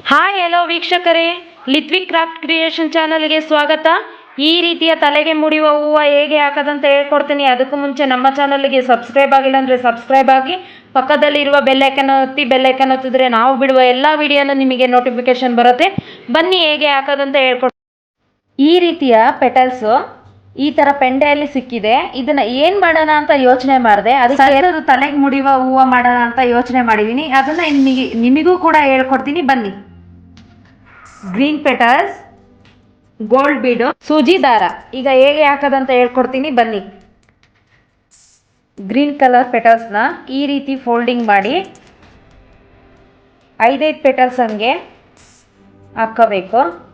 Hi hello ವೀಕ್ಷಕರೇ. ಲಿತ್ವಿಕ್ craft creation ಚಾನಲ್ಗೆ ಸ್ವಾಗತ. ಈ ರೀತಿಯ ತಲೆಗೆ ಮುಡಿಯುವ ಹೂವು ಹೇಗೆ ಹಾಕೋದಂತ ಹೇಳ್ಕೊಡ್ತೀನಿ. ಅದಕ್ಕೂ ಮುಂಚೆ ನಮ್ಮ ಚಾನಲ್ಗೆ ಸಬ್ಸ್ಕ್ರೈಬ್ ಆಗಿಲ್ಲ ಅಂದರೆ ಸಬ್ಸ್ಕ್ರೈಬ್ ಆಗಿ ಪಕ್ಕದಲ್ಲಿರುವ ಬೆಲ್ಲೈಕನ್ ಒತ್ತಿ ಬೆಲ್ಲೈಕನ್ ಒತ್ತಿದ್ರೆ ನಾವು ಬಿಡುವ ಎಲ್ಲ ವಿಡಿಯೋನು ನಿಮಗೆ ನೋಟಿಫಿಕೇಶನ್ ಬರುತ್ತೆ. ಬನ್ನಿ ಹೇಗೆ ಹಾಕೋದಂತ ಹೇಳ್ಕೊಡ್ತೀನಿ ಈ ರೀತಿಯ ಪೆಟಲ್ಸು ಈ ತರ ಪೆಂಡೆಯಲ್ಲಿ ಸಿಕ್ಕಿದೆ. ಇದನ್ನ ಏನು ಮಾಡೋಣ ಅಂತ ಯೋಚನೆ ಮಾಡಿದೆ. ಅದಕ್ಕೆ ತಲೆಗೆ ಮುಡಿಯುವ ಹೂವು ಮಾಡೋಣ ಅಂತ ಯೋಚನೆ ಮಾಡಿದೀನಿ. ಅದನ್ನ ನಿಮಗೆ ನಿಮಗೂ ಕೂಡ ಹೇಳ್ಕೊಡ್ತೀನಿ. ಬನ್ನಿ. ಗ್ರೀನ್ ಪೆಟಲ್ಸ್ ಗೋಲ್ಡ್ ಬೀಡು ಸೂಜಿ ದಾರ. ಈಗ ಹೇಗೆ ಹಾಕೋದಂತ ಹೇಳ್ಕೊಡ್ತೀನಿ. ಬನ್ನಿ. ಗ್ರೀನ್ ಕಲರ್ ಪೆಟಲ್ಸ್ನ ಈ ರೀತಿ ಫೋಲ್ಡಿಂಗ್ ಮಾಡಿ ಐದೈದು ಪೆಟಲ್ಸ್ ಹಂಗೆ ಹಾಕ್ಕೋಬೇಕು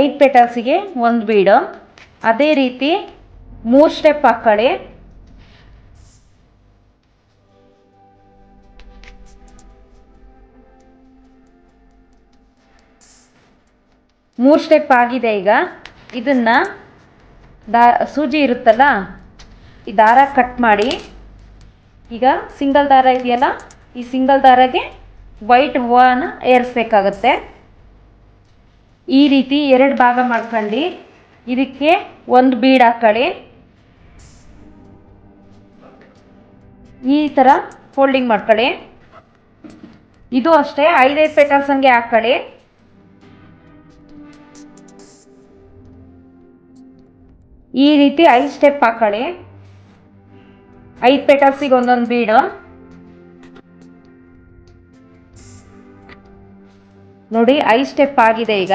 ಐದು ಪೆಟಲ್ಸಿಗೆ ಒಂದು ಬೀಡು. ಅದೇ ರೀತಿ ಮೂರು ಸ್ಟೆಪ್ ಹಾಕ್ಕೊಳ್ಳಿ ಮೂರು ಸ್ಟೆಪ್ ಆಗಿದೆ ಈಗ. ಇದನ್ನ ದಾ, ಸೂಜಿ ಇರುತ್ತಲ್ಲ, ಈ ದಾರ ಕಟ್ ಮಾಡಿ. ಈಗ ಸಿಂಗಲ್ ದಾರ ಇದೆಯಲ್ಲ, ಈ ಸಿಂಗಲ್ ದಾರಗೆ ವೈಟ್ ಹೂವನ ಏರಿಸ್ಬೇಕಾಗತ್ತೆ. ಈ ರೀತಿ ಎರಡು ಭಾಗ ಮಾಡ್ಕೊಂಡು. ಇದಕ್ಕೆ ಒಂದು ಬೀಡ್ ಹಾಕ್ಕೊಳ್ಳಿ ಈ ಥರ ಫೋಲ್ಡಿಂಗ್ ಮಾಡ್ಕೊಳ್ಳಿ. ಇದು ಅಷ್ಟೇ, ಐದೈದು ಪೆಟಲ್ಸ್ ಹಂಗೆ ಹಾಕ್ಕೊಳ್ಳಿ ಈ ರೀತಿ ಐದು ಸ್ಟೆಪ್ ಹಾಕೊಳ್ಳಿ. ಐದು ಪೆಟಲ್ಸಿಗೆ ಒಂದೊಂದು ಬೀಡು. ನೋಡಿ, ಐ ಸ್ಟೆಪ್ ಆಗಿದೆ ಈಗ.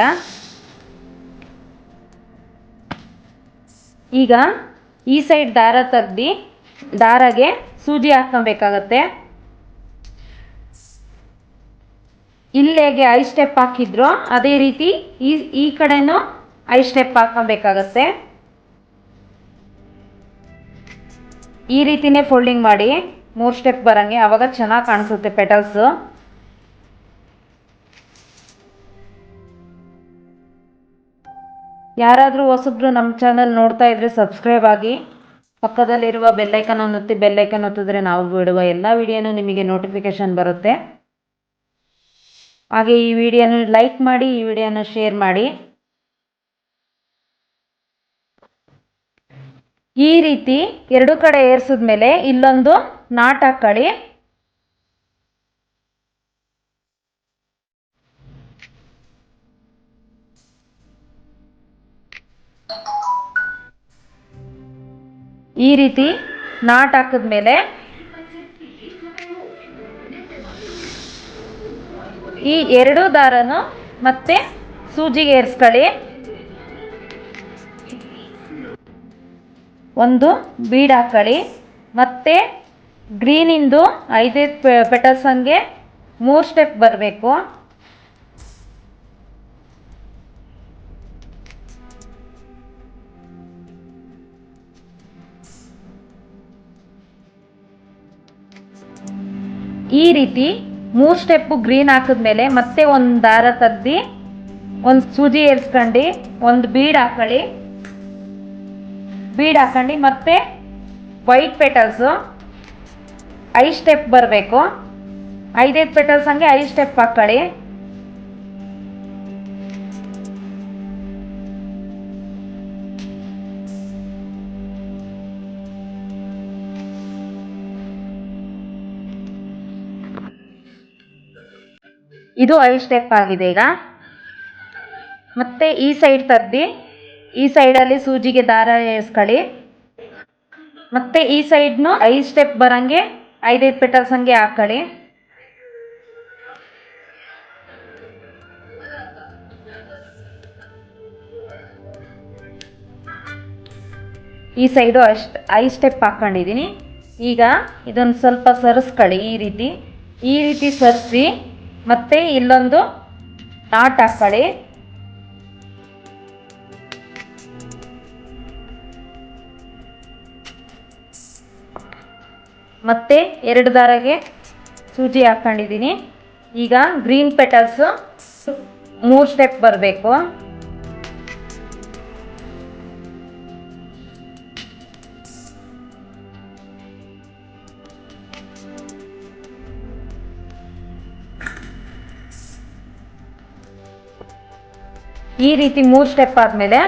ಈಗ ಈ ಸೈಡ್ ದಾರ ತೆಗ್ದು, ದಾರಗೆ ಸೂಜಿ ಹಾಕೊಬೇಕಾಗತ್ತೆ ಇಲ್ಲಿ ಹೇಗೆ ಐದು ಸ್ಟೆಪ್ ಹಾಕಿದ್ರೋ, ಅದೇ ರೀತಿ ಈ ಈ ಕಡೆನೂ ಐ ಸ್ಟೆಪ್ ಹಾಕೊಬೇಕಾಗತ್ತೆ ಈ ರೀತಿನೇ ಫೋಲ್ಡಿಂಗ್ ಮಾಡಿ, ಮೂರು ಸ್ಟೆಪ್ ಬರೋಂಗೆ, ಅವಾಗ ಚೆನ್ನಾಗಿ ಕಾಣಿಸುತ್ತೆ ಪೆಟಲ್ಸು. ಯಾರಾದರೂ ಹೊಸಬ್ರು ನಮ್ಮ ಚಾನಲ್ ನೋಡ್ತಾ ಇದ್ರೆ ಸಬ್ಸ್ಕ್ರೈಬ್ ಆಗಿ, ಪಕ್ಕದಲ್ಲಿರುವ ಬೆಲ್ಲೈಕನ್ ಒತ್ತಿ ಬೆಲ್ಲೈಕನ್ ಒತ್ತಿದ್ರೆ ನಾವು ಬಿಡುವ ಎಲ್ಲ ವಿಡಿಯೋನು ನಿಮಗೆ ನೋಟಿಫಿಕೇಶನ್ ಬರುತ್ತೆ. ಹಾಗೆ ಈ ವಿಡಿಯೋನ ಲೈಕ್ ಮಾಡಿ, ಈ ವಿಡಿಯೋನ ಶೇರ್ ಮಾಡಿ. ಈ ರೀತಿ ಎರಡು ಕಡೆ ಏರ್ಸಿದ್ಮೇಲೆ ಇಲ್ಲೊಂದು ನಾಟ್ ಹಾಕ್ಕೊಳ್ಳಿ ಈ ರೀತಿ ನಾಟ್ ಹಾಕಿದ್ಮೇಲೆ ಈ ಎರಡು ದಾರನು ಮತ್ತೆ ಸೂಜಿಗೆ ಏರಿಸ್ಕೊಳ್ಳಿ. ಒಂದು ಬೀಡ್ ಹಾಕೊಳ್ಳಿ. ಮತ್ತೆ ಗ್ರೀನಿಂದು ಐದೈದು ಪೆಟಲ್ಸ್ ಹಂಗೆ ಮೂರು ಸ್ಟೆಪ್ ಬರಬೇಕು. ಈ ರೀತಿ ಮೂರು ಸ್ಟೆಪ್ಪು ಗ್ರೀನ್ ಹಾಕಿದ್ಮೇಲೆ ಮತ್ತೆ ಒಂದು ದಾರ ತದ್ದಿ, ಒಂದು ಸೂಜಿ ಏರ್ಸ್ಕೊಂಡು, ಒಂದು ಬೀಡ್ ಹಾಕೊಳ್ಳಿ. ಬೀಡ್ ಹಾಕೊಂಡು ಮತ್ತೆ ವೈಟ್ ಪೆಟಲ್ಸು, ಐದು ಸ್ಟೆಪ್ ಬರಬೇಕು. ಐದೈದು ಪೆಟಲ್ಸ್ ಹಂಗೆ ಐದು ಸ್ಟೆಪ್ ಹಾಕ್ಕೊಳ್ಳಿ ಇದು ಐದು ಸ್ಟೆಪ್ ಆಗಿದೆ ಈಗ. ಮತ್ತೆ ಈ ಸೈಡ್ ತರ್ದಿ, ಈ ಸೈಡಲ್ಲಿ ಸೂಜಿಗೆ ದಾರ ಎಸ್ಕೊಳ್ಳಿ. ಮತ್ತೆ ಈ ಸೈಡ್ನು ಐದು ಸ್ಟೆಪ್ ಬರೋಂಗೆ ಐದೈದು ಪೆಟಲ್ಸ್ ಹಂಗೆ ಹಾಕ್ಕೊಳ್ಳಿ. ಈ ಸೈಡು ಅಷ್ಟು, ಐದು ಸ್ಟೆಪ್ ಹಾಕ್ಕೊಂಡಿದ್ದೀನಿ. ಈಗ ಇದೊಂದು ಸ್ವಲ್ಪ ಸರಿಸ್ಕೊಳ್ಳಿ ಈ ರೀತಿ. ಈ ರೀತಿ ಸರಿಸಿ ಮತ್ತೆ ಇಲ್ಲೊಂದು ನಾಟ್ ಹಾಕೊಳ್ಳಿ ಮತ್ತೆ ಎರಡು ದಾರಗೆ ಸೂಜಿ ಹಾಕೊಂಡಿದ್ದೀನಿ. ಈಗ ಗ್ರೀನ್ ಪೆಟಲ್ಸು ಮೂರು ಸ್ಟೆಪ್ ಬರಬೇಕು. ಈ ರೀತಿ ಮೂರು ಸ್ಟೆಪ್ ಆದಮೇಲೆ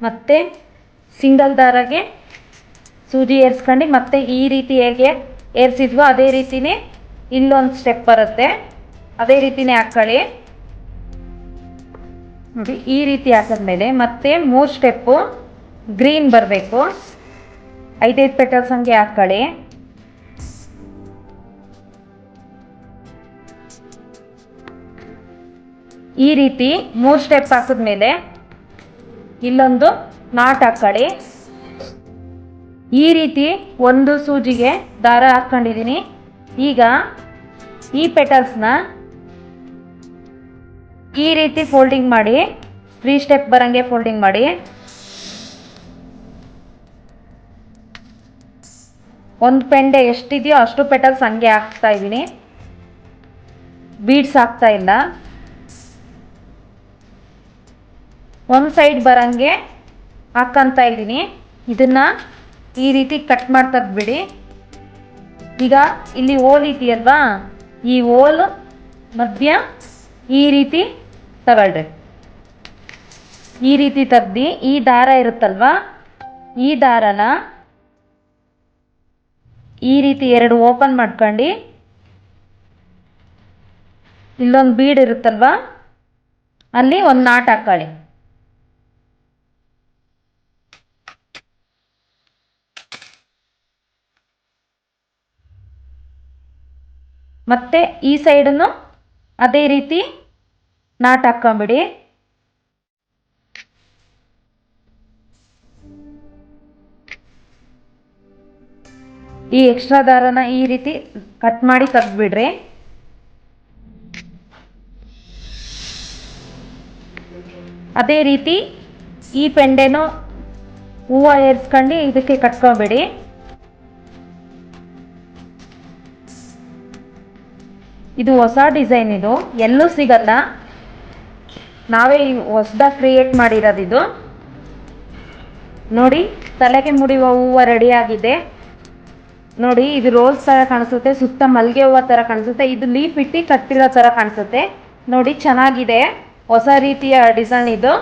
ಮತ್ತೆ ಸಿಂಗಲ್ ದಾರಾಗೆ ಸೂಜಿ ಏರಿಸ್ಕೊಂಡು ಮತ್ತೆ ಈ ರೀತಿ ಹೇಗೆ ಏರ್ಸಿದ್ವೋ ಅದೇ ರೀತಿನೇ ಇಲ್ಲೊಂದು ಸ್ಟೆಪ್ ಬರುತ್ತೆ. ಅದೇ ರೀತಿನೇ ಹಾಕ್ಕೊಳ್ಳಿ ನೋಡಿ, ಈ ರೀತಿ ಹಾಕಿದ್ಮೇಲೆ ಮತ್ತೆ ಮೂರು ಸ್ಟೆಪ್ಪು ಗ್ರೀನ್ ಬರಬೇಕು. ಐದೈದು ಪೆಟಲ್ಸ್ ಹಂಗೆ ಹಾಕ್ಕೊಳ್ಳಿ ಈ ರೀತಿ ಮೂರು ಸ್ಟೆಪ್ ಹಾಕಿದ್ಮೇಲೆ ಇಲ್ಲೊಂದು ನಾಟ್ ಹಾಕ್ಕೊಳ್ಳಿ ಈ ರೀತಿ ಒಂದು ಸೂಜಿಗೆ ದಾರ ಹಾಕ್ಕೊಂಡಿದ್ದೀನಿ ಈಗ ಈ ಪೆಟಲ್ಸ್ನ ಈ ರೀತಿ ಫೋಲ್ಡಿಂಗ್ ಮಾಡಿ ಫ್ರೀ ಸ್ಟೆಪ್ ಬರಂಗೆ ಫೋಲ್ಡಿಂಗ್ ಮಾಡಿ. ಒಂದು ಪೆಂಡೆ ಎಷ್ಟಿದೆಯೋ ಅಷ್ಟು ಪೆಟಲ್ಸ್ ಹಂಗೆ ಹಾಕ್ತಾ ಇದ್ದೀನಿ. ಬೀಡ್ಸ್ ಹಾಕ್ತಾ ಇಲ್ಲ. ಒಂದು ಸೈಡ್ ಬರೋಂಗೆ ಹಾಕ್ಕಂತ ಇದ್ದೀನಿ. ಇದನ್ನ ಈ ರೀತಿ ಕಟ್ ಮಾಡ್ತಾ ಬಿಡಿ. ಈಗ ಇಲ್ಲಿ ಹೋಲ್ ಇದೆಯಲ್ವಾ? ಈ ಹೋಲ್ ಮಧ್ಯ ಈ ರೀತಿ ತಗೊಳ್ರಿ. ಈ ರೀತಿ ತೆಗ್ದು ಈ ದಾರ ಇರುತ್ತಲ್ವಾ? ಈ ದಾರನ ಈ ರೀತಿ ಎರಡು ಓಪನ್ ಮಾಡ್ಕೊಂಡು ಇಲ್ಲೊಂದು ಬೀಡ್ ಇರುತ್ತಲ್ವಾ? ಅಲ್ಲಿ ಒಂದು ನಾಟ್ ಹಾಕ್ಕೊಳ್ಳಿ ಮತ್ತೆ ಈ ಸೈಡನ್ನು ಅದೇ ರೀತಿ ನಾಟ್ ಹಾಕ್ಕೊಂಬಿಡಿ. ಈ ಎಕ್ಸ್ಟ್ರಾ ದಾರನ ಈ ರೀತಿ ಕಟ್ ಮಾಡಿ ತೆಗೆದ್ಬಿಡ್ರಿ. ಅದೇ ರೀತಿ ಈ ಪೆಂಡೆನೂ ಹೂವು ಏರ್ಸ್ಕೊಂಡು ಇದಕ್ಕೆ ಕಟ್ಕೊಬೇಡಿ. ಇದು ಹೊಸ ಡಿಸೈನ್ ಇದು. ಎಲ್ಲೂ ಸಿಗಲ್ಲ. ನಾವೇ ಹೊಸ್ದಾಗಿ ಕ್ರಿಯೇಟ್ ಮಾಡಿರೋದು ಇದು. ನೋಡಿ, ತಲೆಗೆ ಮುಡಿಯುವ ಹೂವು ರೆಡಿ ಆಗಿದೆ. ನೋಡಿ, ಇದು ರೋಸ್ ಥರ ಕಾಣಿಸುತ್ತೆ, ಸುತ್ತ ಮಲ್ಲಿಗೆ ಹೂವು ಥರ ಕಾಣಿಸುತ್ತೆ, ಇದು ಲೀಫ್ ಇಟ್ಟು ಕಟ್ಟಿರೋ ಥರ ಕಾಣಿಸುತ್ತೆ. ನೋಡಿ, ಚೆನ್ನಾಗಿದೆ. ಹೊಸ ರೀತಿಯ ಡಿಸೈನ್ ಇದು.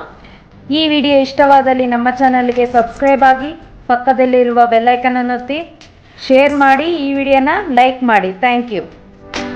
ಈ ವಿಡಿಯೋ ಇಷ್ಟವಾದಲ್ಲಿ ನಮ್ಮ ಚಾನಲ್ಗೆ ಸಬ್ಸ್ಕ್ರೈಬ್ ಆಗಿ, ಪಕ್ಕದಲ್ಲಿರುವ ಬೆಲ್ಲೈಕನನ್ನು ಒತ್ತಿ ಶೇರ್ ಮಾಡಿ, ಈ ವಿಡಿಯೋನ ಲೈಕ್ ಮಾಡಿ. Thank you